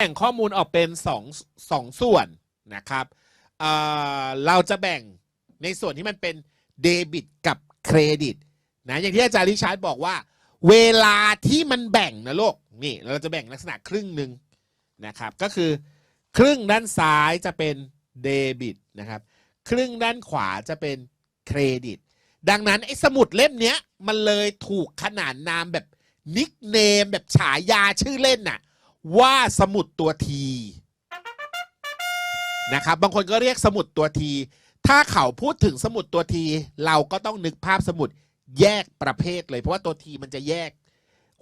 แบ่งข้อมูลออกเป็นสองสองส่วนนะครับเเราจะแบ่งในส่วนที่มันเป็นเดบิตกับเครดิตนะอย่างที่อาจารย์ริชาร์ดบอกว่า เวลาที่มันแบ่งนะลูกนี่เราจะแบ่งลักษณะครึ่งหนึ่งนะครับก็คือครึ่งด้านซ้ายจะเป็นเดบิตนะครับครึ่งด้านขวาจะเป็นเครดิต ดังนั้นไอ้สมุดเล่มเนี้ยมันเลยถูกขนานนามแบบนิกเนมแบบฉายาชื่อเล่นน่ะ ว่าสมุดตัวทีนะครับบางคนก็เรียกสมุดตัวที ถ้าเขาพูดถึงสมุดตัวที เราก็ต้องนึกภาพสมุดแยกประเภทเลย เพราะว่าตัวทีมันจะแยก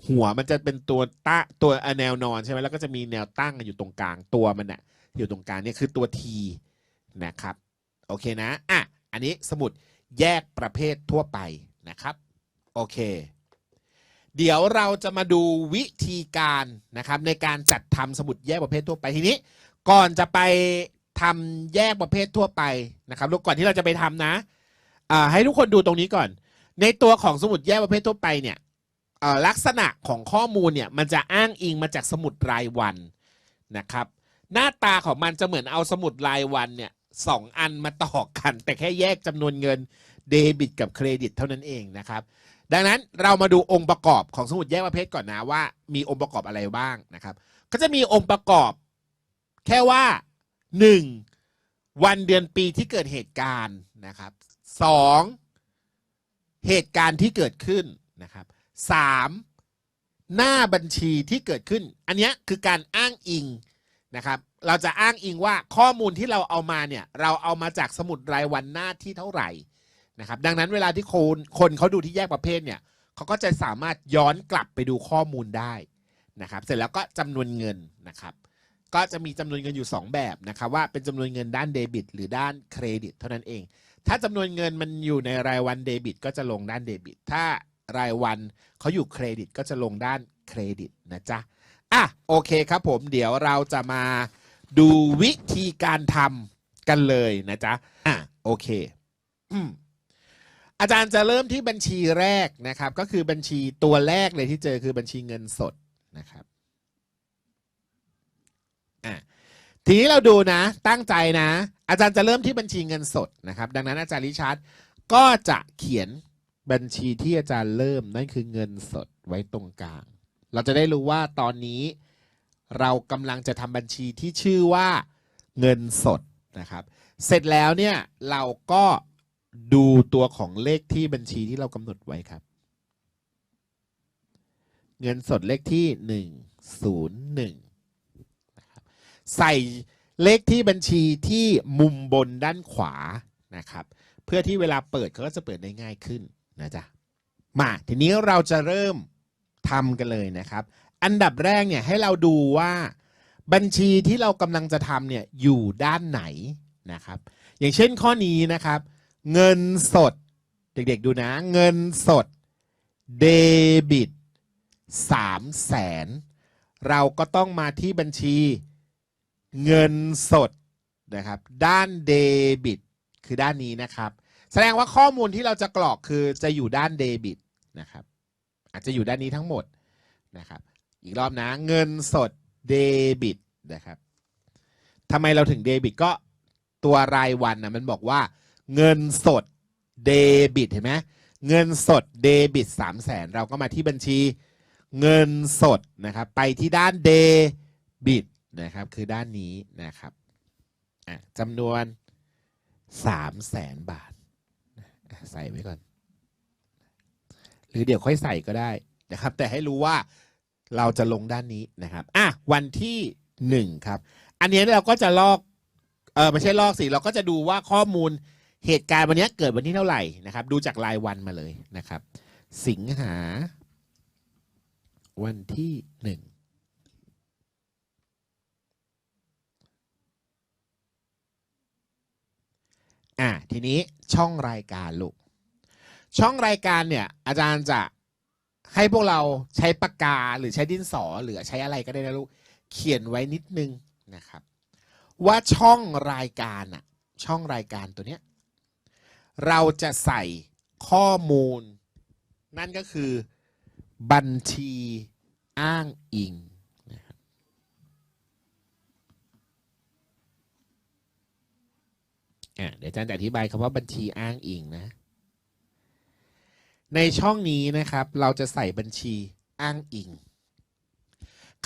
หัวมันจะเป็นตัวตะตัวแนวนอนใช่ไหมแล้วก็จะมีแนวตั้งอยู่ตรงกลางตัวมันน่ะอยู่ตรงกลางนี่คือตัวทีนะครับโอเคนะอะอันนี้สมุดแยกประเภททั่วไปนะครับ โอเค เดี๋ยวเราจะมาดูวิธีการนะครับในการจัดทำสมุดแยกประเภททั่วไปทีนี้ ก่อนจะไปทำแยกประเภททั่วไปนะครับลูกก่อนที่เราจะไปทำนะให้ทุกคนดูตรงนี้ก่อน ในตัวของสมุดแยกประเภททั่วไปเนี่ยลักษณะของข้อมูลเนี่ยมันจะอ้างอิงมาจากสมุดรายวันนะครับ หน้าตาของมันจะเหมือนเอาสมุดรายวันเนี่ยสองอันมาต่อกัน แต่แค่แยกจำนวนเงินเดบิตกับเครดิตเท่านั้นเองนะครับ ดังนั้นเรามาดูองค์ประกอบของสมุดแยกประเภทก่อนนะว่า มีองค์ประกอบอะไรบ้างนะครับ ก็จะมีองค์ประกอบ แค่ว่า 1. วันเดือนปีที่เกิดเหตุการณ์นะครับ 2. เหตุการณ์ที่เกิดขึ้นนะครับ 3. หน้าบัญชีที่เกิดขึ้น อันนี้คือการอ้างอิงนะครับเราจะอ้างอิงว่าข้อมูลที่เราเอามาเนี่ย เราเอามาจากสมุดรายวันหน้าที่เท่าไหร่ นะครับดังนั้นเวลาที่คนคนเขาดูที่แยกประเภทเนี่ยเขาก็จะสามารถย้อนกลับไปดูข้อมูลได้นะครับ เสร็จแล้วก็จำนวนเงินนะครับ ก็จะมีจำนวนเงินอยู่ 2 แบบนะครับว่าเป็นจำนวนเงินด้านเดบิต หรือด้านเครดิต เท่านั้นเอง ถ้าจำนวนเงินมันอยู่ในรายวันเดบิต ก็จะลงด้านเดบิต ถ้ารายวันเขาอยู่เครดิตก็จะลงด้านเครดิตนะจ๊ะอะโอเคครับผมเดี๋ยวเราจะมาดูวิธีการทำกันเลยนะจ๊ะอะโอเค อืม อาจารย์จะเริ่มที่บัญชีแรกนะครับ ก็คือบัญชีตัวแรกเลยที่เจอคือบัญชีเงินสดนะครับอะทีนี้เราดูนะ ตั้งใจนะ อาจารย์จะเริ่มที่บัญชีเงินสดนะครับ ดังนั้นอาจารย์ริชาร์ดก็จะเขียนบัญชีที่อาจารย์เริ่มนั่นคือเงินสดไว้ตรงกลาง เราจะได้รู้ว่าตอนนี้เรากำลังจะทำบัญชีที่ชื่อว่าเงินสดนะครับ เสร็จแล้วเนี่ยเราก็ ดูตัวของเลขที่บัญชีที่เรากำหนดไว้ครับ เงินสดเลขที่หนึ่งศูนย์หนึ่งนะครับใส่เลขที่บัญชีที่มุมบนด้านขวานะครับ เพื่อที่เวลาเปิดเขาก็จะเปิดได้ง่ายขึ้นนะจ๊ะมาทีนี้เราจะเริ่มทำกันเลยนะครับ อันดับแรกเนี่ยให้เราดูว่าบัญชีที่เรากำลังจะทำเนี่ยอยู่ด้านไหนนะครับ อย่างเช่นข้อนี้นะครับ เงินสด เด็กๆดูนะ เงินสด เดบิตสามแสนเราก็ต้องมาที่บัญชีเงินสดนะครับ ด้านเดบิตคือด้านนี้นะครับ แสดงว่าข้อมูลที่เราจะกรอกคือจะอยู่ด้านเดบิตนะครับ อาจจะอยู่ด้านนี้ทั้งหมดนะครับ อีกรอบนะเงินสดเดบิตนะครับทำไมเราถึงเดบิตก็ตัวรายวันนะมันบอกว่า เงินสดเดบิตเห็นไหมเงินสดเดบิตสามแสนเราก็มาที่บัญชี เงินสดนะครับไปที่ด้านเดบิตนะครับคือด้านนี้นะครับอะจำนวนสามแสนบาท ใส่ไว้ก่อน หรือเดี๋ยวค่อยใส่ก็ได้นะครับ แต่ให้รู้ว่าเราจะลงด้านนี้นะครับอะวันที่หนึ่งครับ อันนี้เราก็จะลอกเออไม่ใช่ลอกสิเราก็จะดูว่าข้อมูล เหตุการณ์วันนี้เกิดวันที่เท่าไหร่นะครับ ดูจากรายวันมาเลยนะครับ สิงหา วันที่หนึ่งอะทีนี้ช่องรายการลูก ช่องรายการเนี่ย อาจารย์จะให้พวกเราใช้ปากกาหรือใช้ดินสอหรือใช้อะไรก็ได้นะลูก เขียนไว้นิดนึงนะครับ ว่าช่องรายการอะช่องรายการตัวเนี้ย เราจะใส่ข้อมูล นั่นก็คือบัญชีอ้างอิงเดี๋ยวอาจารย์จะอธิบายคำว่าบัญชีอ้างอิงนะ ในช่องนี้นะครับ เราจะใส่บัญชีอ้างอิง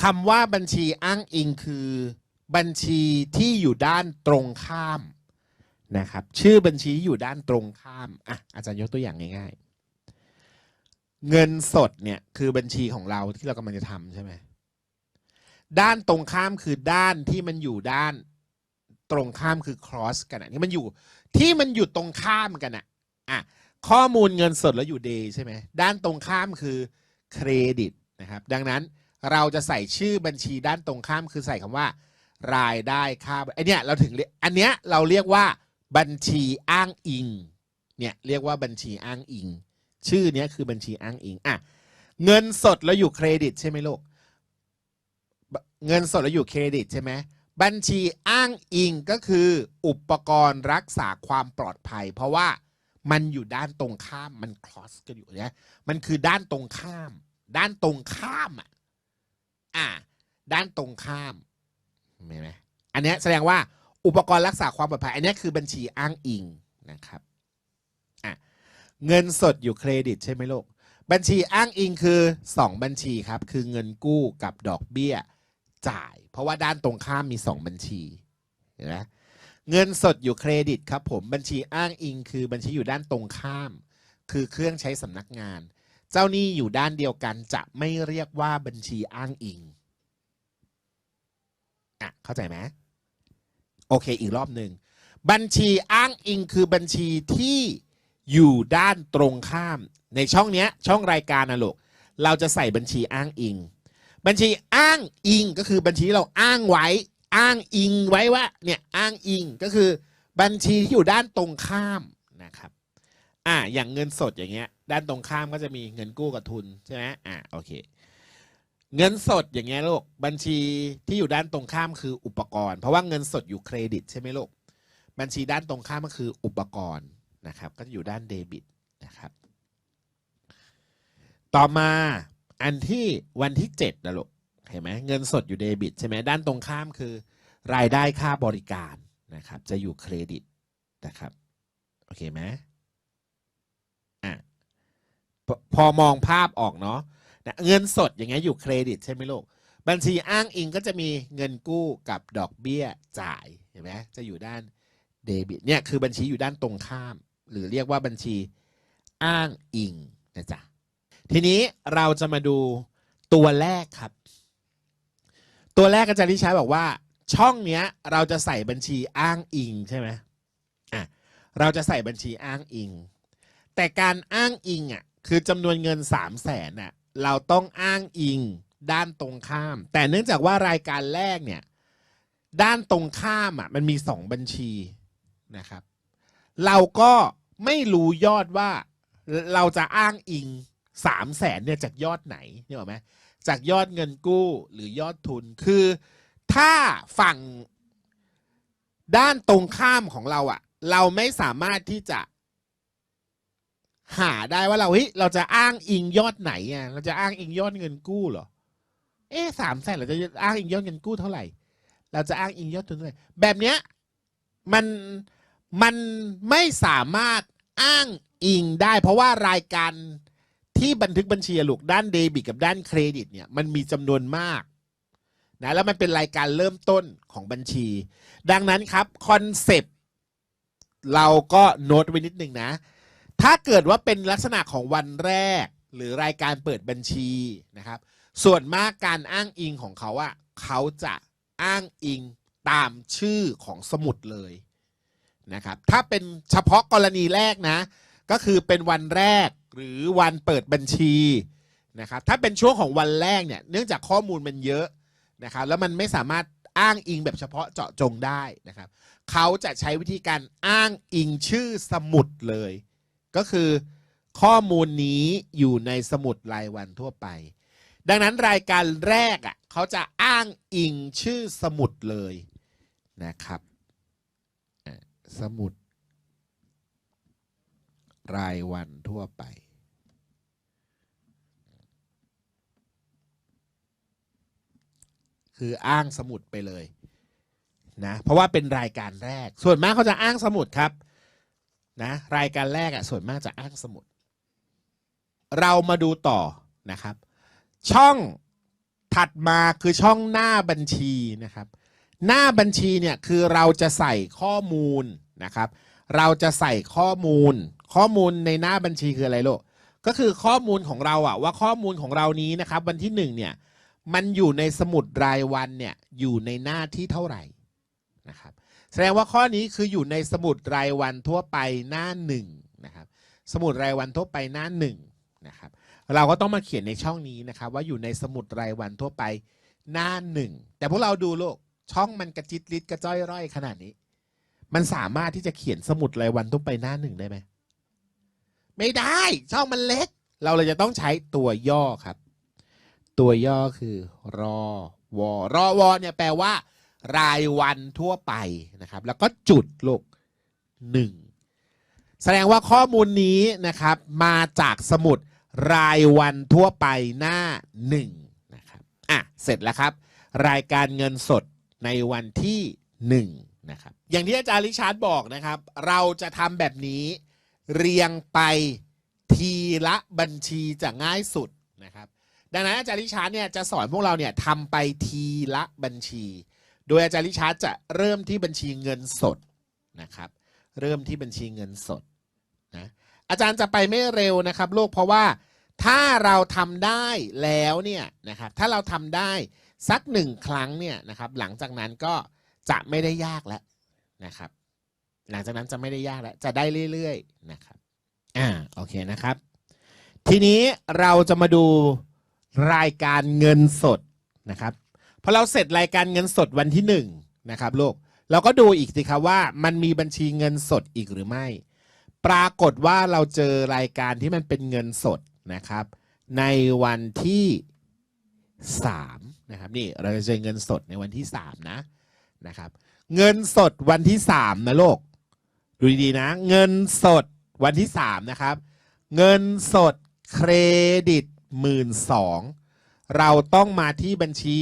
คำว่าบัญชีอ้างอิงคือ บัญชีที่อยู่ด้านตรงข้าม นะครับ ชื่อบัญชีอยู่ด้านตรงข้ามอะอาจารย์ยกตัวอย่างง่ายๆ เงินสดเนี่ยคือบัญชีของเราที่เรากำลังจะทำใช่ไหมด้านตรงข้ามคือด้านที่มันอยู่ด้านตรงข้ามคือ cross กันอะที่มันอยู่ที่มันอยู่ตรงข้ามกันอะอะข้อมูลเงินสดแล้วอยู่ day ใช่ไหมด้านตรงข้ามคือเครดิตนะครับดังนั้นเราจะใส่ชื่อบัญชีด้านตรงข้ามคือใส่คำว่า รายได้ค่าไอเนี้ยเราถึงอันเนี้ยเราเรียกว่า บัญชีอ้างอิงเนี่ยเรียกว่าบัญชีอ้างอิง ชื่อเนี้ยคือบัญชีอ้างอิงอะเงินสดแล้วอยู่เครดิตใช่ไหมลูกเงินสดแล้วอยู่เครดิตใช่ไหมบัญชีอ้างอิงก็คืออุปกรณ์รักษาความปลอดภัย เพราะว่ามันอยู่ด้านตรงข้ามมัน cross กันอยู่เนี่ยมันคือด้านตรงข้าม ด้านตรงข้ามอะอะด้านตรงข้ามเห็นไหมอันนี้แสดงว่า อุปกรณ์รักษาความปลอดภัย อันนี้คือบัญชีอ้างอิงนะครับอะเงินสดอยู่เครดิตใช่ไหมลูกบัญชีอ้างอิงคือ 2 บัญชีครับ คือเงินกู้กับดอกเบี้ยจ่าย เพราะว่าด้านตรงข้ามมี 2 บัญชีเห็นไหมเงินสดอยู่เครดิตครับผมบัญชีอ้างอิง คือบัญชีอยู่ด้านตรงข้าม คือเครื่องใช้สำนักงาน เจ้าหนี้อยู่ด้านเดียวกันจะไม่เรียกว่าบัญชีอ้างอิงอะเข้าใจไหม โอเคอีกรอบหนึ่งบัญชีอ้างอิงคือบัญชีที่อยู่ด้านตรงข้าม ในช่องเนี้ยช่องรายการนะลูกเราจะใส่บัญชีอ้างอิง บัญชีอ้างอิงก็คือบัญชีที่เราอ้างไว้ อ้างอิงไว้ว่าเนี่ยอ้างอิงก็คือบัญชีที่อยู่ด้านตรงข้ามนะครับอะอย่างเงินสดอย่างเงี้ยด้านตรงข้ามก็จะมีเงินกู้กับทุนใช่ไหมอะโอเค เงินสดอย่างเงี้ยลูกบัญชีที่อยู่ด้านตรงข้ามคืออุปกรณ์ เพราะว่าเงินสดอยู่เครดิตใช่ไหมลูกบัญชีด้านตรงข้ามก็คืออุปกรณ์นะครับ ก็จะอยู่ด้านเดบิตนะครับ ต่อมาอันที่วันที่เจ็ดนะลูกเห็นไหมเงินสดอยู่เดบิตใช่ไหมด้านตรงข้ามคือ รายได้ค่าบริการนะครับ จะอยู่เครดิตนะครับโอเคไหมอะพพอมองภาพออกเนาะ นะเงินสดอย่างเงี้ยอยู่เครดิตใช่ไหมลูกบัญชีอ้างอิงก็จะมีเงินกู้กับดอกเบี้ยจ่ายเห็นไหมจะอยู่ด้านเดบิตเนี่ยคือบัญชีอยู่ด้านตรงข้าม หรือเรียกว่าบัญชีอ้างอิงนะจ๊ะทีนี้เราจะมาดูตัวแรกครับ ตัวแรกอาจารย์ทิชาบอกว่า ช่องเนี้ยเราจะใส่บัญชีอ้างอิงใช่ไหมอะเราจะใส่บัญชีอ้างอิง แต่การอ้างอิงอะคือจำนวนเงิน3 0 0แสนอะ เราต้องอ้างอิงด้านตรงข้าม แต่เนื่องจากว่ารายการแรกเนี่ย ด้านตรงข้ามอะมันมี2บัญชีนะครับ เราก็ไม่รู้ยอดว่าเราจะอ้างอิง3 0 0แสนเนี่ยจากยอดไหนเนี่ยหรอไหมจากยอดเงินกู้หรือยอดทุนคือถ้าฝั่งด้านตรงข้ามของเราอะ เราไม่สามารถที่จะ หาได้ว่าเราเฮ้ยเราจะอ้างอิงยอดไหนอะเราจะอ้างอิงยอดเงินกู้เหรอ เอ๊สามแสนเราจะอ้างอิงยอดเงินกู้เท่าไหร่ เราจะอ้างอิงยอดทุนเท่าไหร่แบบเนี้ยมันมันไม่สามารถอ้างอิงได้ เพราะว่ารายการที่บันทึกบัญชีลูกด้านเดบิตกับด้านเครดิตเนี่ยมันมีจำนวนมากนะแล้วมันเป็นรายการเริ่มต้นของบัญชี ดังนั้นครับคอนเซปต์เราก็โน้ตไว้นิดนึงนะ ถ้าเกิดว่าเป็นลักษณะของวันแรก หรือรายการเปิดบัญชีนะครับ ส่วนมากการอ้างอิงของเขาอะเขาจะอ้างอิงตามชื่อของสมุดเลยนะครับ ถ้าเป็นเฉพาะกรณีแรกนะ ก็คือเป็นวันแรกหรือวันเปิดบัญชีนะครับ ถ้าเป็นช่วงของวันแรกเนี่ยเนื่องจากข้อมูลมันเยอะนะครับ แล้วมันไม่สามารถอ้างอิงแบบเฉพาะเจาะจงได้นะครับ เขาจะใช้วิธีการอ้างอิงชื่อสมุดเลย ก็คือข้อมูลนี้อยู่ในสมุดรายวันทั่วไป ดังนั้นรายการแรกอะเขาจะอ้างอิงชื่อสมุดเลยนะครับสมุด รายวันทั่วไป คืออ้างสมุดไปเลยนะเพราะว่าเป็นรายการแรก ส่วนมากเขาจะอ้างสมุดครับ นะรายการแรกอะส่วนมากจะอ้างสมุด เรามาดูต่อนะครับ ช่องถัดมาคือช่องหน้าบัญชีนะครับ หน้าบัญชีเนี่ยคือเราจะใส่ข้อมูลนะครับ เราจะใส่ข้อมูล ข้อมูลในหน้าบัญชีคืออะไรลูกก็คือข้อมูลของเราอะว่าข้อมูลของเรานี้นะครับ วันที่หนึ่งเนี่ยมันอยู่ในสมุดรายวันเนี่ยอยู่ในหน้าที่เท่าไหร่นะครับ แสดงว่าข้อนี้คืออยู่ในสมุดรายวันทั่วไปหน้าหนึ่งนะครับ สมุดรายวันทั่วไปหน้าหนึ่งนะครับ เราก็ต้องมาเขียนในช่องนี้นะครับ ว่าอยู่ในสมุดรายวันทั่วไปหน้าหนึ่งแต่พวกเราดูโลกช่องมันกระจิตริดกระจ้อยร่อยขนาดนี้ มันสามารถที่จะเขียนสมุดรายวันทั่วไปหน้าหนึ่งได้ไหมไม่ได้ช่องมันเล็ก เราเลยจะต้องใช้ตัวย่อครับ ตัวย่อคือรอวอรอวอเนี่ยแปลว่า รายวันทั่วไปนะครับ แล้วก็จุดลูกหนึ่งแสดงว่าข้อมูลนี้นะครับ มาจากสมุดรายวันทั่วไปหน้าหนึ่งนะครับอะเสร็จแล้วครับ รายการเงินสดในวันที่หนึ่งนะครับ อย่างที่อาจารย์ริชาร์ดบอกนะครับ เราจะทำแบบนี้เรียงไปทีละบัญชีจะง่ายสุดนะครับ ดังนั้นอาจารย์ริชาร์ดเนี่ยจะสอนพวกเราเนี่ยทำไปทีละบัญชี โดยอาจารย์ริชาร์ดจะเริ่มที่บัญชีเงินสดนะครับ เริ่มที่บัญชีเงินสดนะอาจารย์จะไปไม่เร็วนะครับลูกเพราะว่าถ้าเราทำได้แล้วเนี่ยนะครับถ้าเราทำได้สักหนึ่งครั้งเนี่ยนะครับหลังจากนั้นก็จะไม่ได้ยากแล้วนะครับ หลังจากนั้นจะไม่ได้ยากแล้วจะได้เรื่อยๆนะครับอ่าโอเคนะครับ ทีนี้เราจะมาดูรายการเงินสดนะครับ พอเราเสร็จรายการเงินสดวันที่หนึ่งนะครับลูกเราก็ดูอีกสิครับว่ามันมีบัญชีเงินสดอีกหรือไม่ ปรากฏว่าเราเจอรายการที่มันเป็นเงินสดนะครับ ในวันที่สามนะครับนี่เราจะเจอเงินสดในวันที่สามนะนะครับ เงินสดวันที่สามนะโลกดูดีๆนะ เงินสดวันที่สามนะครับ เงินสดเครดิตหมื่นสองเราต้องมาที่บัญชี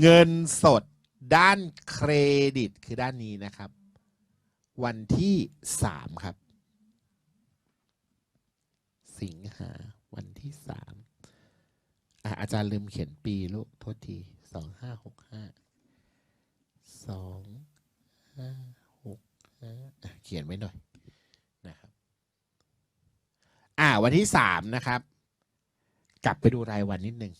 เงินสดด้านเครดิตคือด้านนี้นะครับ วันที่สามครับ สิงหาวันที่สามอะอาจารย์ลืมเขียนปีลูก โทษทีสองห้าหกห้าสองห้าหกห้าเขียนไว้หน่อยนะครับอ่าวันที่สามนะครับ กลับไปดูรายวันนิดนึง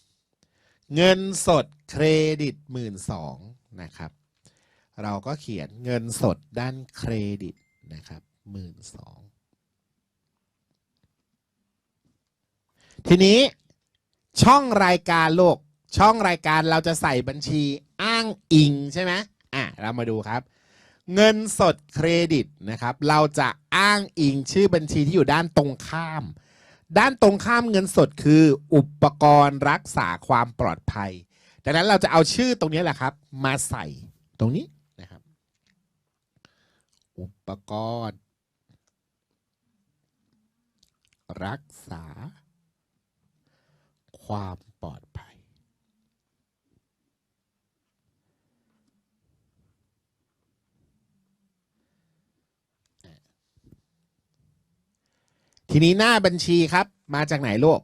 เงินสดเครดิตหมื่นสองนะครับ เราก็เขียนเงินสดด้านเครดิตนะครับหมื่นสองทีนี้ช่องรายการโลก ช่องรายการเราจะใส่บัญชีอ้างอิงใช่ไหมอะเรามาดูครับ เงินสดเครดิตนะครับ เราจะอ้างอิงชื่อบัญชีที่อยู่ด้านตรงข้าม ด้านตรงข้ามเงินสดคืออุปกรณ์รักษาความปลอดภัยดังนั้นเราจะเอาชื่อตรงนี้แหละครับ มาใส่ตรงนี้นะครับ อุปกรณ์ รักษา ความปลอดภัย ทีนี้หน้าบัญชีครับ มาจากไหนโลก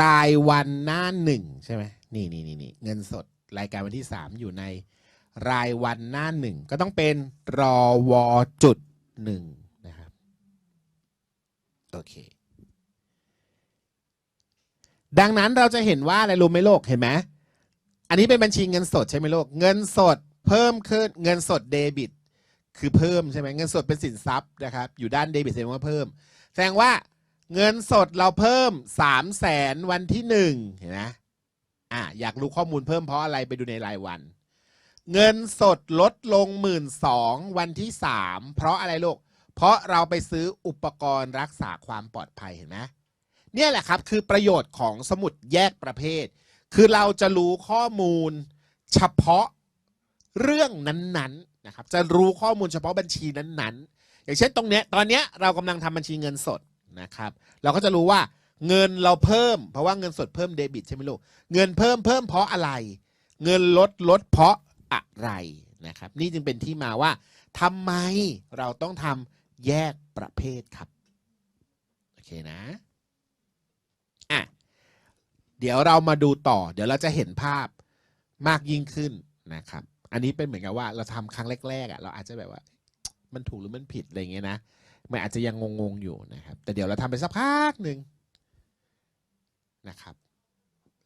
รายวันหน้าหนึ่งใช่ไหมนี่นี่นี่นี่เงินสดรายการวันที่สามอยู่ในรายวันหน้าหนึ่งก็ต้องเป็นรอวอจุดหนึ่งนะครับ โอเค ดังนั้นเราจะเห็นว่าอะไรรู้ไหมโลกเห็นไหมอันนี้เป็นบัญชีเงินสดใช่ไหมโลก เงินสดเพิ่มขึ้นเงินสดเดบิต คือเพิ่มใช่ไหมเงินสดเป็นสินทรัพย์นะครับ อยู่ด้านเดบิตแสดงว่าเพิ่ม แสดงว่า เงินสดเราเพิ่มสามแสนวันที่หนึ่งเห็นไหมอะอยากรู้ข้อมูลเพิ่มเพราะอะไรไปดูในรายวัน เงินสดลดลงหมื่นสองวันที่สามเพราะอะไรลูกเพราะเราไปซื้ออุปกรณ์รักษาความปลอดภัยเห็นไหมเนี่ยแหละครับคือประโยชน์ของสมุดแยกประเภท คือเราจะรู้ข้อมูลเฉพาะเรื่องนั้นๆนะครับ จะรู้ข้อมูลเฉพาะบัญชีนั้นๆ อย่างเช่นตรงเนี้ยตอนเนี้ยเรากำลังทำบัญชีเงินสด นะครับ เราก็จะรู้ว่าเงินเราเพิ่ม เพราะว่าเงินสดเพิ่มเดบิตใช่ไหมลูกเงินเพิ่มเพิ่มเพราะอะไร เงินลดลดเพราะอะไรนะครับ นี่จึงเป็นที่มาว่าทำไมเราต้องทำแยกประเภทครับโอเคนะอะเดี๋ยวเรามาดูต่อ เดี๋ยวเราจะเห็นภาพมากยิ่งขึ้นนะครับ อันนี้เป็นเหมือนกับว่าเราทำครั้งแรกๆอะเราอาจจะแบบว่า มันถูกหรือมันผิดอะไรเงี้ยนะ มันอาจจะยังงงๆอยู่นะครับ แต่เดี๋ยวเราทำไปสักพักหนึ่งนะครับ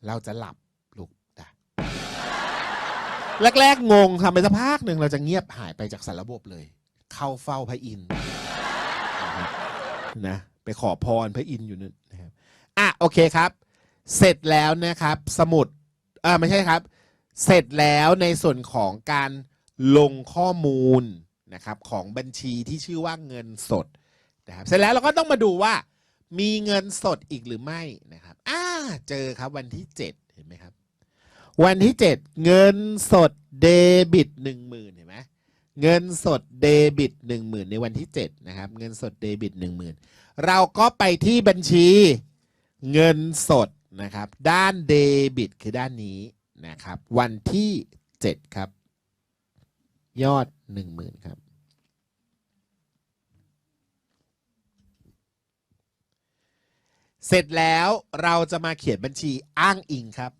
เราจะหลับลูกจ้ะแรกๆงงทำไปสักพักหนึ่งเราจะเงียบหายไปจากสารระบบเลย เข้าเฝ้าพระอินทร์นะครับนะไปขอพรพระอินทร์อยู่นั่นนะครับอะโอเคครับ เสร็จแล้วนะครับ สมุดอ่าไม่ใช่ครับ เสร็จแล้วในส่วนของการลงข้อมูล นะครับของบัญชีที่ชื่อว่าเงินสดนะครับเสร็จแล้วเราก็ต้องมาดูว่า มีเงินสดอีกหรือไม่นะครับอ่าเจอครับวันที่ 7 เห็นไหมครับ วันที่ 7 เงินสดเดบิตหนึ่งหมื่นเห็นไหมเงินสดเดบิตหนึ่งหมื่นในวันที่ 7 นะครับ เงินสดเดบิตหนึ่งหมื่นเราก็ไปที่บัญชีเงินสดนะครับ ด้านเดบิตคือด้านนี้นะครับ วันที่ 7 ครับ ยอด10,000ครับ เสร็จแล้วเราจะมาเขียนบัญชีอ้างอิงครับ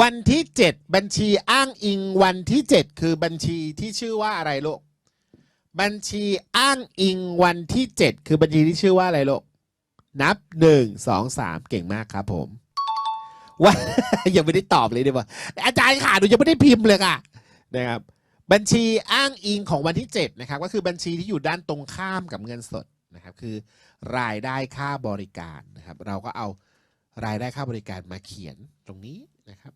วันที่ 7 บัญชีอ้างอิง วันที่ 7 คือบัญชีที่ชื่อว่าอะไรลูกบัญชีอ้างอิงวันที่ 7 คือบัญชีที่ชื่อว่าอะไรลูกนับ 1 2 3 เก่งมากครับผมว่ายังไม่ได้ตอบเลยดีกว่าอาจารย์ขาหนูยังไม่ได้พิมพ์เลยค่ะนะครับ บัญชีอ้างอิงของวันที่ 7 นะครับ ก็คือบัญชีที่อยู่ด้านตรงข้ามกับเงินสดนะครับ คือรายได้ค่าบริการนะครับ เราก็เอารายได้ค่าบริการมาเขียนตรงนี้นะครับ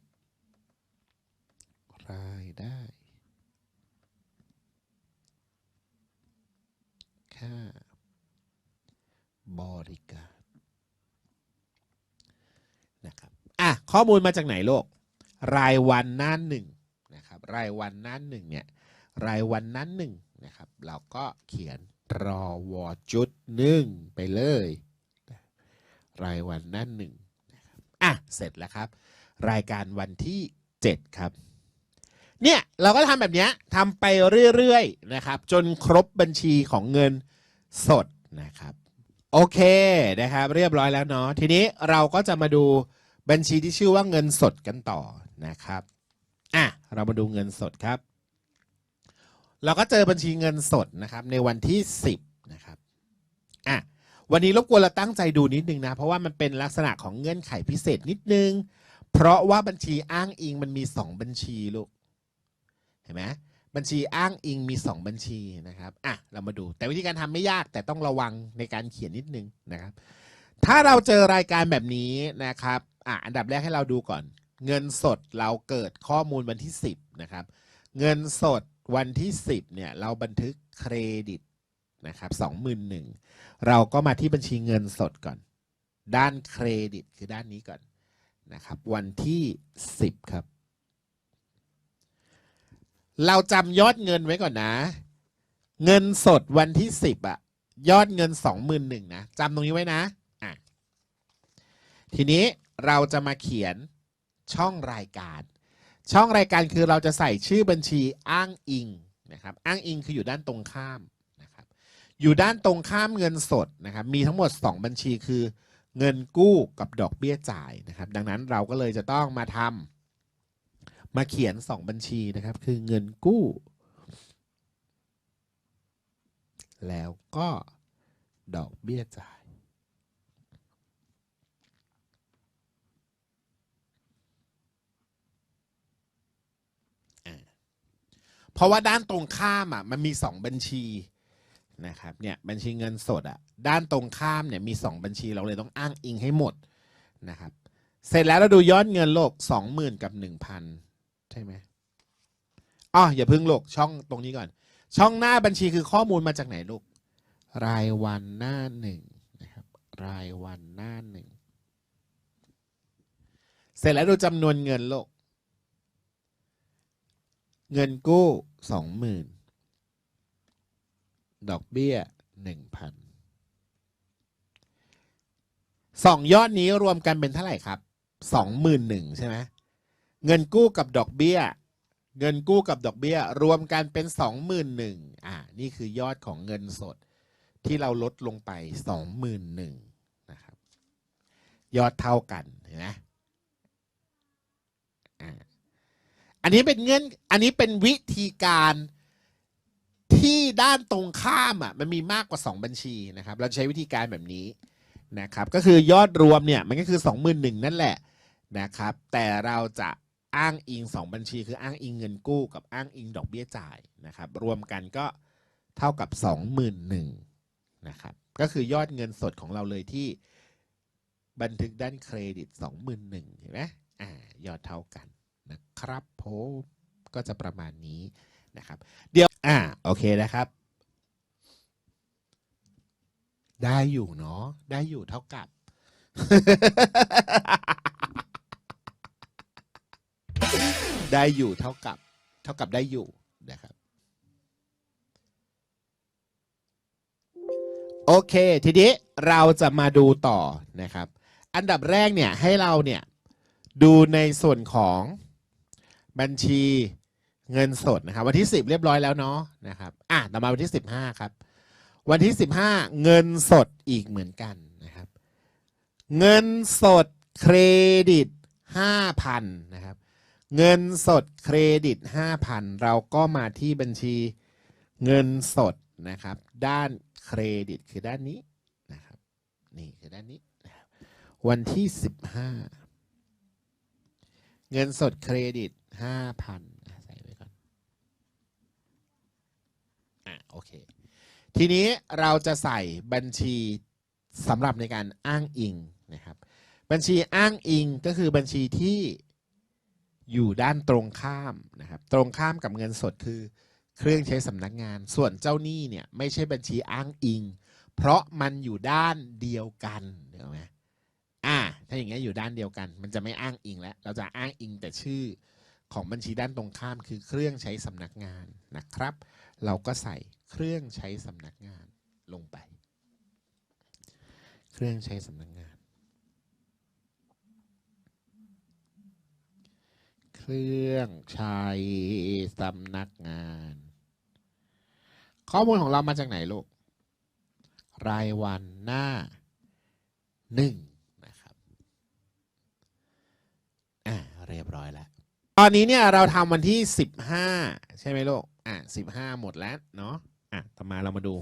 รายได้ ค่า บริการนะครับอะข้อมูลมาจากไหนโลก รายวันหน้าหนึ่ง รับรายวันหน้าหนึ่งเนี่ยรายวันนั้นหนึ่งนะครับ เราก็เขียนรอวอจุดหนึ่งไปเลย รายวันนั้นหนึ่งอะเสร็จแล้วครับ รายการวันที่ 7 ครับ เนี่ย เราก็ทำแบบเนี้ยทำไปเรื่อยๆนะครับ จนครบบัญชีของเงินสดนะครับ โอเคนะครับ เรียบร้อยแล้วเนาะทีนี้เราก็จะมาดูบัญชีที่ชื่อว่าเงินสดกันต่อนะครับ อะเรามาดูเงินสดครับ เราก็เจอบัญชีเงินสดนะครับในวันที่ 10นะครับอะวันนี้รบกวนเราตั้งใจดูนิดนึงนะ เพราะว่ามันเป็นลักษณะของเงื่อนไขพิเศษนิดนึง เพราะว่าบัญชีอ้างอิงมันมี 2 บัญชีลูกเห็นไหมบัญชีอ้างอิงมี 2 บัญชีนะครับอะเรามาดูแต่วิธีการทำไม่ยากแต่ต้องระวังในการเขียนนิดนึงนะครับ ถ้าเราเจอรายการแบบนี้นะครับอะอันดับแรกให้เราดูก่อน เงินสดเราเกิดข้อมูลวันที่ 10 นะครับ เงินสดวันที่ 10 เนี่ย เราบันทึกเครดิตนะครับ21,000เราก็มาที่บัญชีเงินสดก่อน ด้านเครดิตคือด้านนี้ก่อนนะครับ วันที่ 10 ครับ เราจำยอดเงินไว้ก่อนนะ เงินสดวันที่ 10อะยอดเงิน 21,000นะจำตรงนี้ไว้นะอะทีนี้เราจะมาเขียน ช่องรายการ ช่องรายการคือเราจะใส่ชื่อบัญชีอ้างอิงนะครับอ้างอิงคืออยู่ด้านตรงข้ามนะครับอยู่ด้านตรงข้ามเงินสดนะครับมีทั้งหมด 2 บัญชีคือเงินกู้กับดอกเบี้ยจ่ายนะครับ ดังนั้นเราก็เลยจะต้องมาทำมาเขียน 2 บัญชีนะครับ คือเงินกู้ แล้วก็ดอกเบี้ยจ่าย เพราะว่าด้านตรงข้ามอะมันมีสองบัญชีนะครับเนี่ยบัญชีเงินสดอะด้านตรงข้ามเนี่ยมีสองบัญชีเราเลยต้องอ้างอิงให้หมดนะครับเสร็จแล้วเราดูยอดเงินโลกสองหมื่นกับหนึ่งพันใช่ไหมอ๋ออย่าพิ่งโลกช่องตรงนี้ก่อน ช่องหน้าบัญชีคือข้อมูลมาจากไหนลูกรายวันหน้าหนึ่งนะครับรายวันหน้าหนึ่งเสร็จแล้วดูจำนวนเงินโลก เงินกู้สองหมื่นดอกเบี้ยหนึ่งพันสองยอดนี้รวมกันเป็นเท่าไหร่ครับสองหมื่นหนึ่งใช่ไหมเงินกู้กับดอกเบี้ย เงินกู้กับดอกเบี้ย รวมกันเป็นสองหมื่นหนึ่งอ่านี่คือยอดของเงินสดที่เราลดลงไปสองหมื่นหนึ่งนะครับ ยอดเท่ากันเห็นไหมอ่า อันนี้เป็นเงื่อนอันนี้เป็นวิธีการที่ด้านตรงข้ามอะมันมีมากกว่า 2 บัญชีนะครับ เราใช้วิธีการแบบนี้นะครับ ก็คือยอดรวมเนี่ยมันก็คือ 21,000นั่นแหละนะครับ แต่เราจะอ้างอิง 2 บัญชี คืออ้างอิงเงินกู้กับอ้างอิงดอกเบี้ยจ่ายนะครับ รวมกันก็เท่ากับ 21,000นะครับ ก็คือยอดเงินสดของเราเลยที่บันทึกด้านเครดิต 21,000เห็นไหมอ่ายอดเท่ากัน นะครับผมก็จะประมาณนี้นะครับ เดี๋ยวอ่าโอเคนะครับ ได้อยู่เนาะได้อยู่เท่ากับ ได้อยู่เท่ากับ เท่ากับได้อยู่นะครับโอเค ทีนี้เราจะมาดูต่อนะครับ อันดับแรกเนี่ยให้เราเนี่ยดูในส่วนของ บัญชีเงินสดนะครับวันที่ 10 เรียบร้อยแล้วเนาะนะครับอะต่อมาวันที่ 15ครับวันที่ 15 เงินสดอีกเหมือนกันนะครับ เงินสดเครดิต 5,000นะครับเงินสดเครดิต 5,000 เราก็มาที่บัญชีเงินสดนะครับ ด้านเครดิตคือด้านนี้นะครับนี่คือด้านนี้วันที่ 15 เงินสดเครดิต5,000อะใส่ไว้ก่อนอะโอเค ทีนี้เราจะใส่บัญชีสำหรับในการอ้างอิงนะครับ บัญชีอ้างอิงก็คือบัญชีที่อยู่ด้านตรงข้ามนะครับ ตรงข้ามกับเงินสดคือเครื่องใช้สำนักงาน ส่วนเจ้าหนี้เนี่ยไม่ใช่บัญชีอ้างอิง เพราะมันอยู่ด้านเดียวกันเดี๋ยวไหม ถ้าอย่างเงี้ยอยู่ด้านเดียวกัน มันจะไม่อ้างอิงแล้ว เราจะอ้างอิงแต่ชื่อของบัญชีด้านตรงข้ามคือเครื่องใช้สำนักงานนะครับ เราก็ใส่เครื่องใช้สำนักงานลงไป เครื่องใช้สำนักงาน เครื่องใช้สำนักงาน ข้อมูลของเรามาจากไหนลูก รายวันหน้าหนึ่งนะครับ อ่า เรียบร้อยแล้ว ตอนนี้เนี่ยเราทำวันที่สิบห้าใช่ไหมลูก อะสิบห้าหมดแล้วเนาะ อะ ต่อมาเรามาดู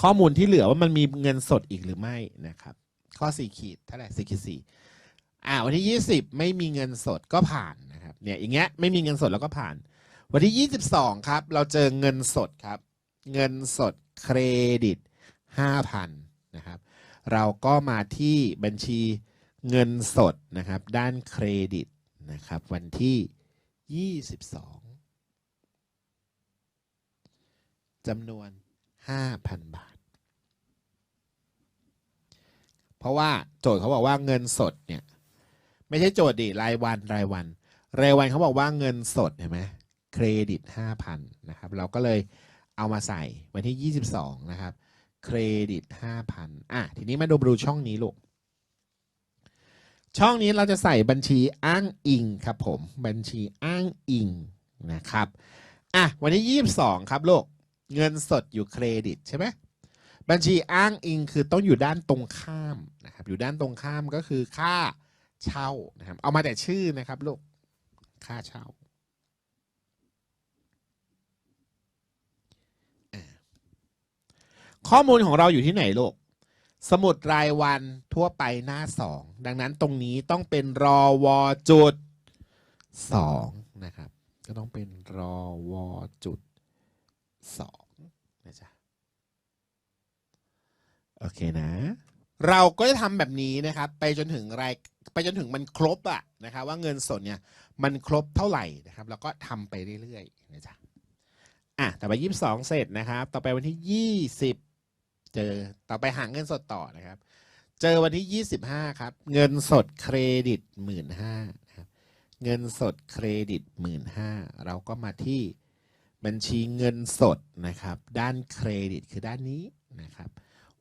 ข้อมูลที่เหลือว่ามันมีเงินสดอีกหรือไม่นะครับ ข้อสี่ขีดเท่าไหร่สี่ขีดสี่อ่าวันที่ยี่สิบไม่มีเงินสดก็ผ่านนะครับ เนี่ย อย่างเงี้ย ไม่มีเงินสดแล้วก็ผ่าน วันที่ยี่สิบสองครับ เราเจอเงินสดครับ เงินสดเครดิตห้าพันนะครับ เราก็มาที่บัญชี เงินสดนะครับ ด้านเครดิตนะครับ วันที่ยี่สิบสองจำนวนห้าพันบาท เพราะว่าโจทย์เขาบอกว่าเงินสดเนี่ย ไม่ใช่โจทย์ดิรายวันรายวัน รายวันเขาบอกว่าเงินสดเห็นไหมเครดิตห้าพันนะครับ เราก็เลยเอามาใส่วันที่ยี่สิบสองนะครับ เครดิตห้าพันอะ ทีนี้มาดูดูช่องนี้ลูก ช่องนี้เราจะใส่บัญชีอ้างอิงครับผม บัญชีอ้างอิงนะครับ อะ วันที่ยี่สิบสองครับลูก เงินสดอยู่เครดิตใช่ไหมบัญชีอ้างอิงคือต้องอยู่ด้านตรงข้ามนะครับ อยู่ด้านตรงข้ามก็คือค่าเช่านะครับ เอามาแต่ชื่อนะครับลูก ค่าเช่าข้อมูลของเราอยู่ที่ไหนลูก สมุดรายวันทั่วไปหน้าสองดังนั้นตรงนี้ต้องเป็นรอวอจุดสองนะครับ ก็ต้องเป็นรอวอจุดสองนะจ๊ะโอเคนะ เราก็จะทำแบบนี้นะครับ ไปจนถึงรายไปจนถึงมันครบอะนะครับว่าเงินสดเนี่ยมันครบเท่าไหร่นะครับ แล้วก็ทำไปเรื่อยๆนะจ๊ะอะต่อไปยี่สิบสองเสร็จนะครับ ต่อไปวันที่ยี่สิบ เจอต่อไปหาเงินสดต่อนะครับ เจอวันที่ยี่สิบห้าครับ เงินสดเครดิตหมื่นห้าครับเงินสดเครดิตหมื่นห้าเราก็มาที่บัญชีเงินสดนะครับ ด้านเครดิตคือด้านนี้นะครับ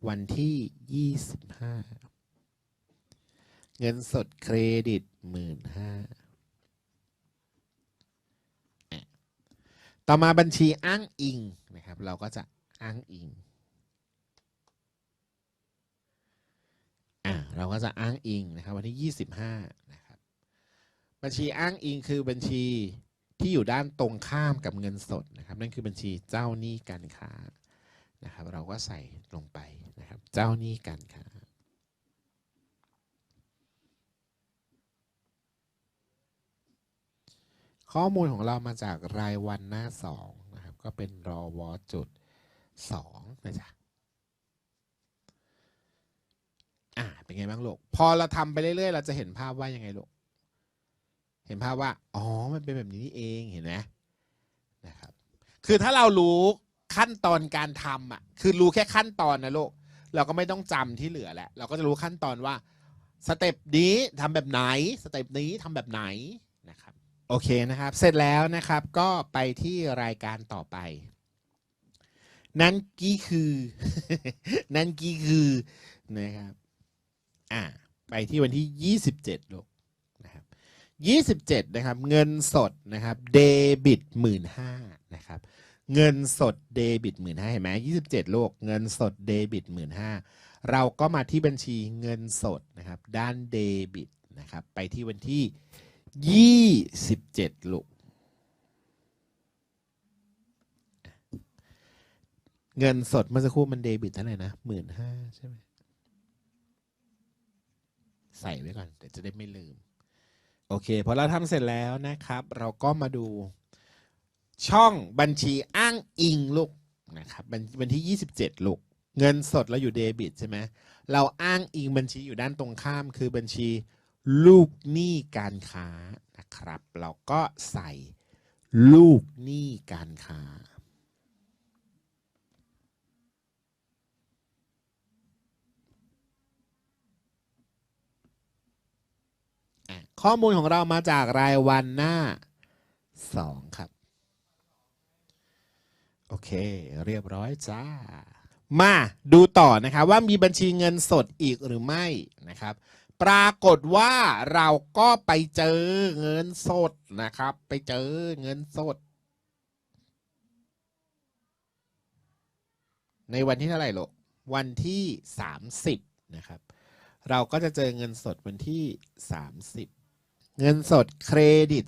วันที่ 25 เงินสดเครดิต15,000ต่อมาบัญชีอ้างอิงนะครับ เราก็จะอ้างอิง อ่า เราก็จะอ้างอิงนะครับวันที่ 25นะครับบัญชีอ้างอิงคือบัญชีที่อยู่ด้านตรงข้ามกับเงินสดนะครับ นั่นคือบัญชีเจ้าหนี้การค้านะครับ เราก็ใส่ลงไปนะครับ เจ้าหนี้การค้าข้อมูลของเรามาจากรายวันหน้าสองนะครับ ก็เป็นรอวอจุดสองนะจ๊ะ อ่า เป็นไงบ้างลูก พอเราทำไปเรื่อยๆ เราจะเห็นภาพว่ายังไงลูก เห็นภาพว่า อ๋อ มันเป็นแบบนี้นี่เอง เห็นไหมนะครับ คือถ้าเรารู้ขั้นตอนการทำอะ คือรู้แค่ขั้นตอนนะลูก เราก็ไม่ต้องจำที่เหลือแหละ เราก็จะรู้ขั้นตอนว่าสเต็ปนี้ทำแบบไหน สเต็ปนี้ทำแบบไหนนะครับ โอเคนะครับ เสร็จแล้วนะครับ ก็ไปที่รายการต่อไป นั่นกี้คือ นั่นกี้คือนะครับ อ่าไปที่วันที่ 27 ลูกนะครับ27 นะครับ เงินสดนะครับเดบิตหมื่นห้านะครับ เงินสดเดบิตหมื่นห้าเห็นไหม27ลูกเงินสดเดบิตหมื่นห้าเราก็มาที่บัญชีเงินสดนะครับ ด้านเดบิตนะครับ ไปที่วันที่27ลูกเงินสดเมื่อสักครู่มันเดบิตเท่าไหร่นะหมื่นห้าใช่ไหม ใส่ไว้ก่อนเดี๋ยวจะได้ไม่ลืม โอเคพอเราทำเสร็จแล้วนะครับ เราก็มาดูช่องบัญชีอ้างอิงลูกนะครับบัญบัญที่ 27 ลูก เงินสดเราอยู่เดบิตใช่ไหมเราอ้างอิงบัญชีอยู่ด้านตรงข้ามคือบัญชีลูกหนี้การค้านะครับ เราก็ใส่ลูกหนี้การค้า ข้อมูลของเรามาจากรายวันหน้าสองครับ โอเค เรียบร้อยจ้า มาดูต่อนะครับว่ามีบัญชีเงินสดอีกหรือไม่นะครับ ปรากฏว่าเราก็ไปเจอเงินสดนะครับ ไปเจอเงินสด ในวันที่เท่าไหร่ลูกวันที่ 30 นะครับ เราก็จะเจอเงินสดวันที่ 30 เงินสดเครดิต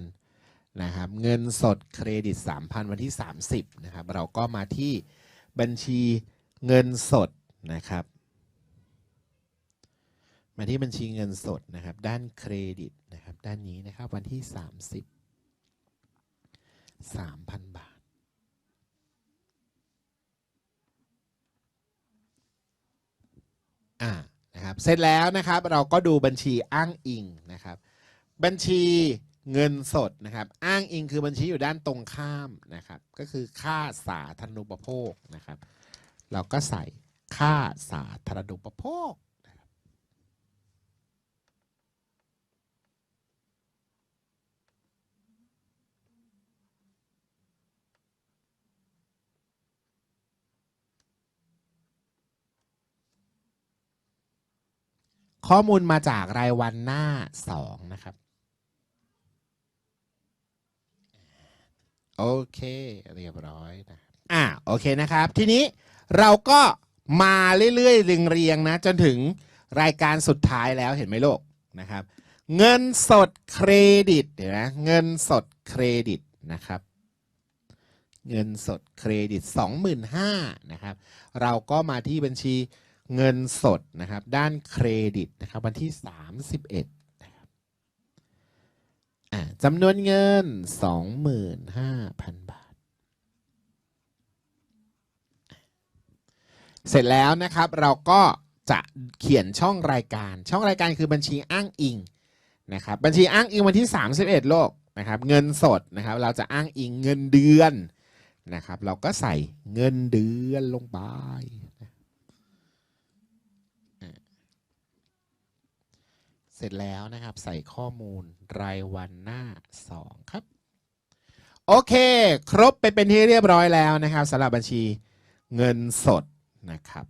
3,000นะครับเงินสดเครดิต 3,000 วันที่ 30นะครับเราก็มาที่บัญชีเงินสดนะครับ มาที่บัญชีเงินสดนะครับ ด้านเครดิตนะครับ ด้านนี้นะครับวันที่ 30 3,000 บาท อ่า นะครับ เสร็จแล้วนะครับเราก็ดูบัญชีอ้างอิงนะครับ บัญชีเงินสดนะครับ อ้างอิงคือบัญชีอยู่ด้านตรงข้ามนะครับ ก็คือค่าสาธารณูปโภคนะครับ เราก็ใส่ค่าสาธารณูปโภคนะครับ ข้อมูลมาจากรายวันหน้าสองนะครับ โอเค เรียบร้อยนะอ่าโอเคนะครับ ทีนี้เราก็มาเรื่อยๆเรียงๆนะ จนถึงรายการสุดท้ายแล้วเห็นไหมโลกนะครับ เงินสดเครดิตเดี๋ยวนะเงินสดเครดิตนะครับ เงินสดเครดิต 25,000นะครับ เราก็มาที่บัญชี เงินสดนะครับ ด้านเครดิตนะครับ วันที่ 31นะครับอ่าจำนวนเงิน 25,000 บาท เสร็จแล้วนะครับเราก็จะเขียนช่องรายการ ช่องรายการคือบัญชีอ้างอิงนะครับ บัญชีอ้างอิงวันที่ 31 โลกนะครับ เงินสดนะครับ เราจะอ้างอิงเงินเดือนนะครับ เราก็ใส่เงินเดือนลงไปนะอะ เสร็จแล้วนะครับ ใส่ข้อมูลรายวันหน้า 2 ครับ โอเค ครบไปเป็นที่เรียบร้อยแล้วนะครับสำหรับบัญชีเงินสดนะครับ